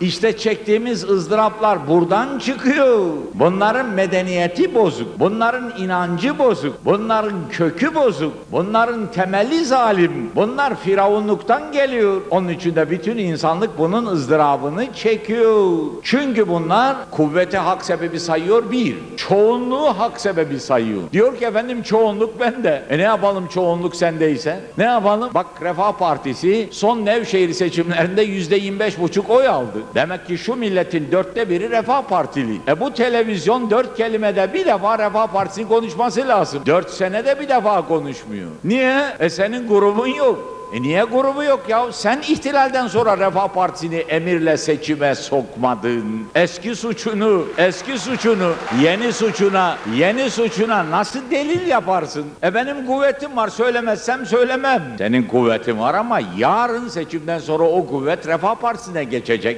İşte çektiğimiz ızdıraplar buradan çıkıyor. Bunların medeniyeti bozuk. Bunların inancı bozuk. Bunların kökü bozuk. Bunların temeli zalim. Bunlar firavunluktan geliyor. Onun için de bütün insanlık bunun ızdırabını çekiyor. Çünkü bunlar kuvveti hak sebebi sayıyor bir. Çoğunluğu hak sebebi sayıyor. Diyor ki efendim çoğunluk bende. E ne yapalım çoğunluk sendeyse? Ne yapalım? Bak Refah Partisi son Nevşehir seçimlerinde yüzde 25 buçuk oy aldı. Demek ki şu milletin dörtte biri Refah Partili. E bu televizyon dört kelimede bir defa Refah Partisi'nin konuşması lazım. Dört senede bir defa konuşmuyor. Niye? E senin grubun yok. E niye grubu yok ya? Sen ihtilalden sonra Refah Partisi'ni emirle seçime sokmadın. Eski suçunu, eski suçunu, yeni suçuna, yeni suçuna nasıl delil yaparsın? E benim kuvvetim var söylemezsem söylemem. Senin kuvvetin var ama yarın seçimden sonra o kuvvet Refah Partisi'ne geçecek.